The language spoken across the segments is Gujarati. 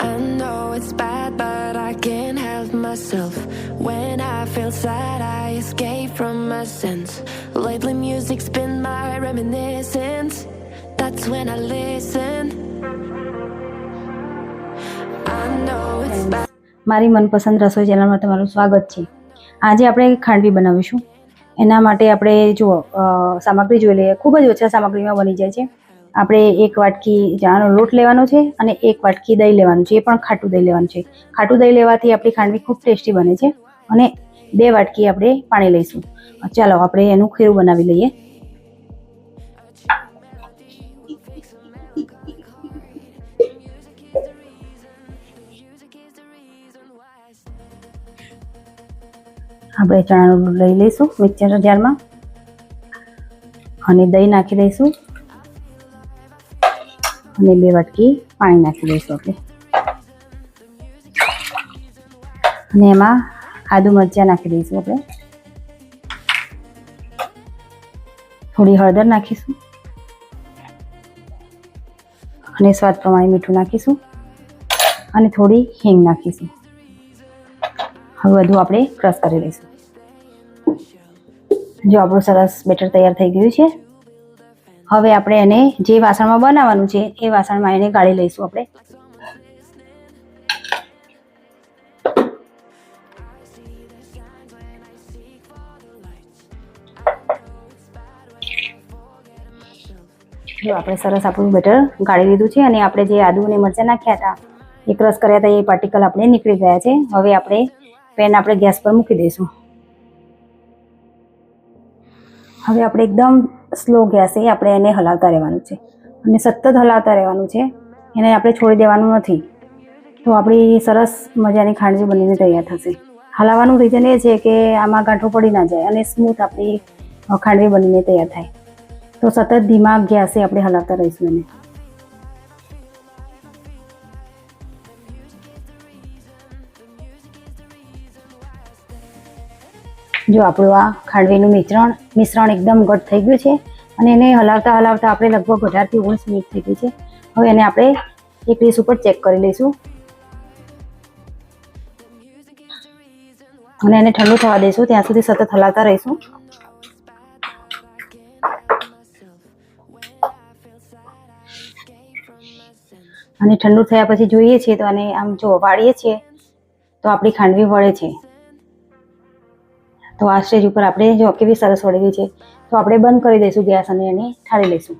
I know it's bad, but I can't help myself. When I feel sad, I escape from my sins. Lately, music's been my reminiscence. That's when I listen. I know it's bad. મારી મનપસંદ રસોઈ ચેનલમાં તમારું સ્વાગત છે આજે આપણે ખાંડવી બનાવીશું એના માટે આપણે જુઓ અ, સામગ્રી જોઈ લઈએ ખૂબ જ ઓછા સામગ્રીમાં બની જાય છે આપણે એક વાટકી ચણાનો લોટ લેવાનો છે અને એક વાટકી દહીં લેવાનું છે, એ પણ ખાટું દહીં લેવાનું છે. ખાટું દહીં લેવાથી આપણી ખાંડવી ખૂબ ટેસ્ટી બને છે અને બે વાટકી આપણે પાણી લઈશું. ચાલો, આપણે એનું ખીરું બનાવી લઈએ. આપણે ચણાનો લોટ લઈ લઈશું મિક્સર જારમાં. અને દહીં નાખી દઈશું. અને બે વાટકી પાણી નાખી દઈશું આપણે. અને એમાં આદુ મરચાં નાખી દઈશું આપણે. થોડી હળદર નાખીશું. અને સ્વાદ પ્રમાણે મીઠું નાખીશું. અને થોડી હિંગ નાખીશું. હવે બધું આપણે ક્રશ કરી લઈશું. જો આપણું સરસ બેટર તૈયાર થઈ ગયું છે હવે આપણે એને જે વાસણમાં બનાવવાનું છે, એ વાસણમાં એને ગાળી લઈશું આપણે. જો આપણે સરસ આપણું બેટર ગાળી લીધું છે અને આપણે જે આદુ અને મરચાં નાખ્યા હતા એ ક્રશ કર્યા હતા, એ પાર્ટિકલ આપણે નીકળી ગયા છે. હવે આપણે પેન આપણે ગેસ પર મૂકી દઈશું. હવે આપણે એકદમ સ્લો ગેસે આપણે એને હલાવતા રહેવાનું છે. અને સતત હલાવતા રહેવાનું છે. એને આપણે છોડી દેવાનું નથી. તો આપણી સરસ મજાની ખાંડવી બનીને તૈયાર થશે. હલાવવાનું રીઝન એ છે કે આમાં ગાંઠો પડી ના જાય અને સ્મૂથ આપણી ખાંડવી બનીને તૈયાર થાય. તો સતત ધીમા ગેસે આપણે હલાવતા રહીશું એને. જો આપણું આ ખાંડવીનું મિશ્રણ મિશ્રણ એકદમ ઘટ થઈ ગયું છે અને એને હલાવતા હલાવતા આપણે લગભગ અઢારથી ઓગણીસ મિનિટ થઈ ગઈ છે. હવે એને આપણે એક ડીશ ઉપર ચેક કરી લઈશું. અને એને ઠંડુ થવા દઈશું, ત્યાં સુધી સતત હલાવતા રહીશું. અને ઠંડુ થયા પછી જોઈએ છીએ તો આને આમ જો વાળીએ છીએ તો આપણી ખાંડવી વળે છે. તો આ સ્ટેજ ઉપર આપણે જો કેવી સરસ વળી ગઈ છે, તો આપણે બંધ કરી દઈશું ગેસ અને એને ઠાળી લઈશું.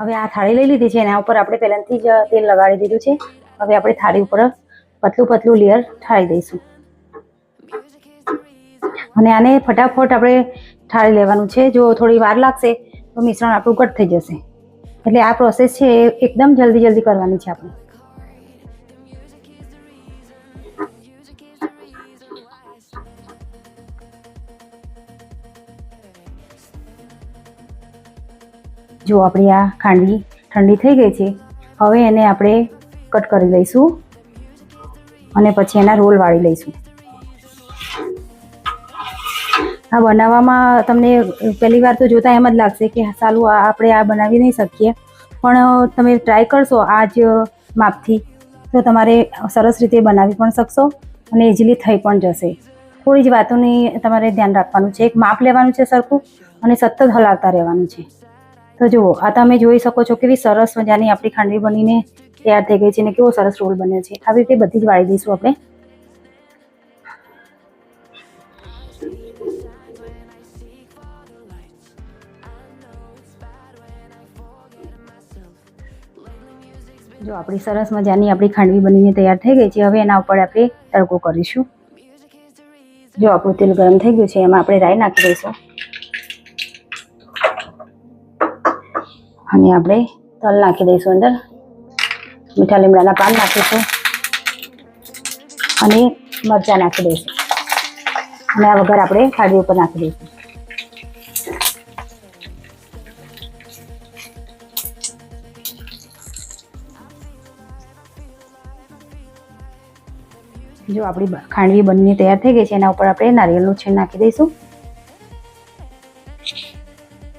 હવે આ થાળી લઈ લીધી છે, એના ઉપર આપણે પહેલાંથી જ તેલ લગાડી દીધું છે. હવે આપણે થાળી ઉપર પતલું પતલું લેયર ઠાળી દઈશું. અને આને ફટાફટ આપણે ઠાળી લેવાનું છે. જો થોડી વાર લાગશે, તો મિશ્રણ આપણું ઘટ થઈ જશે. એટલે આ પ્રોસેસ છે એ એકદમ જલ્દી જલ્દી કરવાની છે આપણે. જો આપણી આ ખાંડવી ઠંડી થઈ ગઈ છે, હવે એને આપણે કટ કરી લઈશું અને પછી એના રોલ વાળી લઈશું. આ બનાવવામાં તમને પહેલી વાર તો જોતા એમ જ લાગશે કે સાલું આપણે આ બનાવી નહીં શકીએ, પણ તમે ટ્રાય કરશો આ જ માપથી, તો તમારે સરસ રીતે બનાવી પણ શકશો અને ઇઝીલી થઈ પણ જશે. થોડી જ વાતોની તમારે ધ્યાન રાખવાનું છે, એક માપ લેવાનું છે સરખું અને સતત હલાવતા રહેવાનું છે. તો જુઓ, આ તમે જોઈ શકો છો કેવી સરસ મજાની આપણી ખાંડવી બનીને તૈયાર થઈ ગઈ છે અને કેવો સરસ રોલ બન્યો છે. આવી રીતે બધી જ વાળી દઈશું આપણે. જો, આપણી સરસ મજાની આપણી ખાંડવી બનીને તૈયાર થઈ ગઈ છે. હવે એના ઉપર આપણે તડકો કરીશું. જો, આપણું તેલ ગરમ થઈ ગયું છે, એમાં આપણે રાઈ નાખી દઈશું. અને આપણે તલ નાખી દઈશું અંદર. મીઠા લીમડાના પાન નાખીશું. અને મરચાં નાખી દઈશું. અને આ વગર આપણે ખાડી ઉપર નાખી દઈશું. જો આપણી ખાંડવી બંને તૈયાર થઈ ગઈ છે, એના ઉપર આપણે નારિયેળનું છીણ નાખી દઈશું.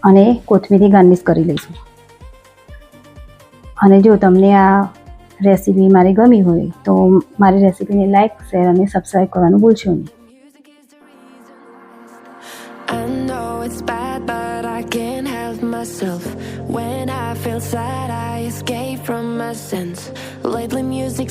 અને કોથમીરથી ગાર્નિશ કરી લઈશું. અને જો તમને આ રેસીપી મારી ગમી હોય તો મારી રેસીપીને લાઇક શેર અને સબસ્ક્રાઈબ કરવાનું ભૂલશો નહીં. When I feel sad, I escape from my sense. Lately, music